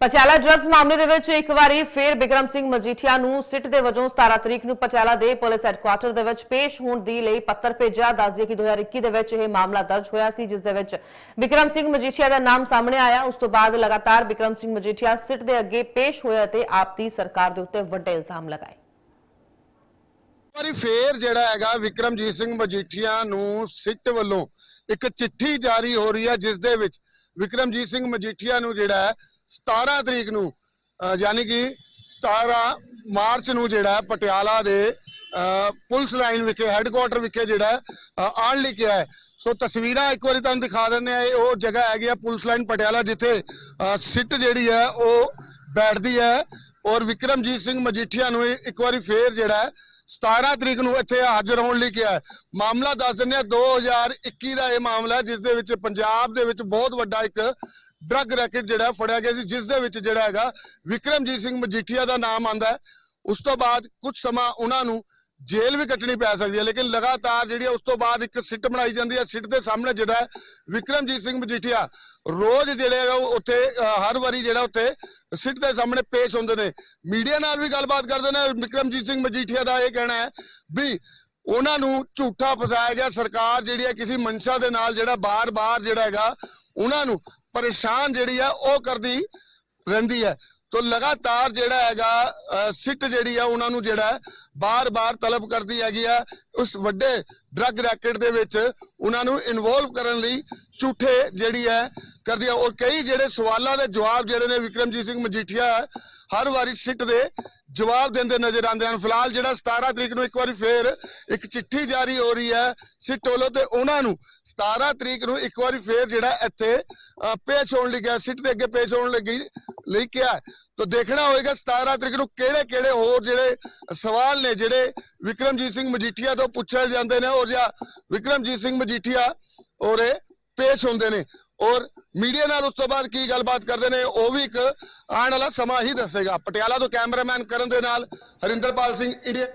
ਪਚਾਲਾ drugs ਮਾਮਲੇ ਦੇ ਵਿੱਚ ਇੱਕ ਵਾਰੀ ਫੇਰ ਬਿਕਰਮ ਸਿੰਘ ਮਜੀਠੀਆ ਨੂੰ ਸਿੱਟ ਦੇ ਵਜੋਂ 17 ਤਰੀਕ ਨੂੰ ਪਚਾਲਾ ਦੇ ਪੁਲਿਸ ਹੈੱਡਕੁਆਰਟਰ ਦੇ ਵਿੱਚ ਪੇਸ਼ ਹੋਣ ਦੀ ਲਈ ਪੱਤਰ ਭੇਜਿਆ। ਦੱਸਦੇ ਕਿ 2021 ਦੇ ਵਿੱਚ ਇਹ ਮਾਮਲਾ ਦਰਜ ਹੋਇਆ ਸੀ, ਜਿਸ ਦੇ ਵਿੱਚ ਬਿਕਰਮ ਸਿੰਘ ਮਜੀਠੀਆ ਦਾ ਨਾਮ ਸਾਹਮਣੇ ਆਇਆ। ਉਸ ਤੋਂ ਬਾਅਦ ਲਗਾਤਾਰ ਬਿਕਰਮ ਸਿੰਘ ਮਜੀਠੀਆ ਸਿੱਟ ਦੇ ਅੱਗੇ ਪੇਸ਼ ਹੋਇਆ ਤੇ ਆਪ ਦੀ ਸਰਕਾਰ ਦੇ ਉੱਤੇ ਵੱਡੇ ਇਲਜ਼ਾਮ ਲਗਾਏ। ਵਾਰੀ ਫੇਰ ਜਿਹੜਾ ਹੈਗਾ ਵਿਕਰਮਜੀਤ ਸਿੰਘ ਮਜੀਠੀਆ ਨੂੰ ਸਿੱਟ ਵੱਲੋਂ ਇੱਕ ਚਿੱਠੀ ਜਾਰੀ ਹੋ ਰਹੀ ਹੈ ਜਿਸ ਦੇ ਵਿੱਚ ਵਿਕਰਮਜੀਤ ਸਿੰਘ ਮਜੀਠੀਆ ਨੂੰ ਜਿਹੜਾ ਹੈ 17 ਤਰੀਕ ਨੂੰ ਯਾਨੀ ਕਿ 17 ਮਾਰਚ ਨੂੰ ਜਿਹੜਾ ਪਟਿਆਲਾ ਦੇ ਅਹ ਪੁਲਿਸ ਲਾਈਨ ਵਿਖੇ ਹੈੱਡਕੁਆਟਰ ਵਿਖੇ ਜਿਹੜਾ ਹੈ, ਆਉਣ ਲਈ ਕਿਹਾ ਹੈ। ਸੋ ਤਸਵੀਰਾਂ ਇੱਕ ਵਾਰੀ ਤੁਹਾਨੂੰ ਦਿਖਾ ਦਿੰਦੇ ਆ ਇਹ ਉਹ ਜਗ੍ਹਾ ਹੈਗੀ ਆ ਪੁਲਿਸ ਲਾਈਨ ਪਟਿਆਲਾ ਜਿੱਥੇ ਅਹ ਸਿੱਟ ਜਿਹੜੀ ਹੈ ਉਹ ਬੈਠਦੀ ਹੈ। ਔਰ ਵਿਕਰਮਜੀਤ ਸਿੰਘ ਮਜੀਠੀਆ ਨੂੰ ਇੱਕ ਵਾਰੀ ਫੇਰ ਜਿਹੜਾ 17 ਤਰੀਕ ਨੂੰ ਇੱਥੇ ਹਾਜ਼ਰ ਹੋਣ ਲਈ ਕਿਹਾ ਹੈ। ਮਾਮਲਾ ਦੱਸ ਦਿੰਦੇ ਆ 2021 ਦਾ ਇਹ ਮਾਮਲਾ ਹੈ, ਜਿਸ ਦੇ ਵਿੱਚ ਪੰਜਾਬ ਦੇ ਵਿੱਚ ਬਹੁਤ ਵੱਡਾ ਇੱਕ ਡਰੱਗ ਰੈਕਟ ਜਿਹੜਾ ਫੜਿਆ ਗਿਆ ਸੀ, ਜਿਸ ਦੇ ਵਿੱਚ ਜਿਹੜਾ ਹੈਗਾ ਵਿਕਰਮਜੀਤ ਸਿੰਘ ਮਜੀਠੀਆ ਦਾ ਨਾਮ ਆਂਦਾ ਹੈ ਉਸ ਤੋਂ ਬਾਅਦ ਕੁਝ ਸਮਾਂ ਉਹਨਾਂ ਨੂੰ ਜੇਲ੍ਹ ਵੀ ਕੱਟਣੀ ਪੈ ਸਕਦੀ ਹੈ, ਲੇਕਿਨ ਲਗਾਤਾਰ ਜਿਹੜੀ ਉਸ ਤੋਂ ਬਾਅਦ ਇੱਕ ਸਿੱਟ ਬਣਾਈ ਜਾਂਦੀ ਹੈ, ਸਿੱਟ ਦੇ ਸਾਹਮਣੇ ਜਿਹੜਾ ਵਿਕਰਮਜੀਤ ਸਿੰਘ ਮਜੀਠੀਆ, ਰੋਜ਼ ਜਿਹੜੇ ਉਹ ਉੱਥੇ ਹਰ ਵਾਰੀ ਜਿਹੜਾ ਉੱਥੇ ਸਿੱਟ ਦੇ ਸਾਹਮਣੇ ਪੇਸ਼ ਹੁੰਦੇ ਨੇ। ਮੀਡੀਆ ਨਾਲ ਵੀ ਗੱਲਬਾਤ ਕਰਦੇ ਨੇ, ਵਿਕਰਮਜੀਤ ਸਿੰਘ ਮਜੀਠੀਆ ਦਾ ਇਹ ਕਹਿਣਾ ਹੈ ਵੀ ਉਹਨਾਂ ਨੂੰ ਝੂਠਾ ਫਸਾਇਆ ਗਿਆ, ਸਰਕਾਰ ਜਿਹੜੀ ਹੈ ਕਿਸੇ ਮਨਸ਼ਾ ਦੇ ਨਾਲ ਜਿਹੜਾ ਬਾਰ-ਬਾਰ ਜਿਹੜਾ ਹੈਗਾ, ਉਹਨਾਂ ਨੂੰ ਪਰੇਸ਼ਾਨ ਜਿਹੜੀ ਆ ਉਹ ਕਰਦੀ ਰਹਿੰਦੀ ਹੈ। ਤੋ ਲਗਾਤਾਰ ਜਿਹੜਾ ਹੈਗਾ ਸਿੱਟ ਜਿਹੜੀ ਆ, ਉਹਨਾਂ ਨੂੰ ਜਿਹੜਾ ਬਾਰ-ਬਾਰ ਤਲਬ ਕਰਦੀ ਹੈਗੀ ਆ। ਉਸ ਵੱਡੇ ਡਰੱਗ ਰੈਕਟ ਦੇ ਵਿੱਚ ਉਹਨਾਂ ਨੂੰ ਇਨਵੋਲਵ ਕਰਨ ਲਈ ਝੂਠੇ ਜਿਹੜੀ ਹੈ, ਕਰਦੀ ਆ। ਉਹ ਕਈ ਜਿਹੜੇ ਸਵਾਲਾਂ ਦੇ ਜਵਾਬ ਜਿਹੜੇ ਨੇ ਵਿਕਰਮਜੀਤ ਸਿੰਘ ਮਜੀਠੀਆ, ਹਰ ਵਾਰੀ ਸਿੱਟ ਦੇ ਜਵਾਬ ਦਿੰਦੇ ਨਜ਼ਰ ਆਉਂਦੇ ਹਨ। ਫਿਲਹਾਲ ਜਿਹੜਾ 17 ਤਰੀਕ ਨੂੰ ਇੱਕ ਵਾਰੀ ਫੇਰ ਇੱਕ ਚਿੱਠੀ ਜਾਰੀ ਹੋ ਰਹੀ ਹੈ ਸਿੱਟ ਵੱਲੋਂ ਤੇ ਉਹਨਾਂ ਨੂੰ 17 ਤਰੀਕ ਨੂੰ ਇੱਕ ਵਾਰੀ ਫੇਰ ਜਿਹੜਾ ਇੱਥੇ ਪੇਸ਼ ਹੋਣ ਲਈ ਗਿਆ ਸਿੱਟ ਦੇ ਅੱਗੇ ਪੇਸ਼ ਹੋਣ ਲੱਗੀ। ਲਈ ਕਿਹਾ ਹੈ। ਦੇਖਣਾ ਹੋਏਗਾ 17 ਤਰੀਕ ਨੂੰ ਕਿਹੜੇ ਕਿਹੜੇ ਹੋਰ ਜਿਹੜੇ ਸਵਾਲ ਨੇ, ਜਿਹੜੇ ਵਿਕਰਮਜੀਤ ਸਿੰਘ ਮਜੀਠੀਆ ਤੋਂ ਪੁੱਛੇ ਜਾਂਦੇ ਨੇ ਔਰ ਜਾਂ ਵਿਕਰਮਜੀਤ ਸਿੰਘ ਮਜੀਠੀਆ ਔਰ ਇਹ ਪੇਸ਼ ਹੁੰਦੇ ਨੇ ਔਰ ਮੀਡੀਆ ਨਾਲ ਉਸ ਤੋਂ ਬਾਅਦ ਕੀ ਗੱਲਬਾਤ ਕਰਦੇ ਨੇ, ਉਹ ਵੀ ਇੱਕ ਆਉਣ ਵਾਲਾ ਸਮਾਂ ਹੀ ਦੱਸੇਗਾ ਪਟਿਆਲਾ ਤੋਂ ਕੈਮਰਾਮੈਨ ਕਰਨ ਦੇ ਨਾਲ ਹਰਿੰਦਰਪਾਲ ਸਿੰਘ ਇੰਡੀਆ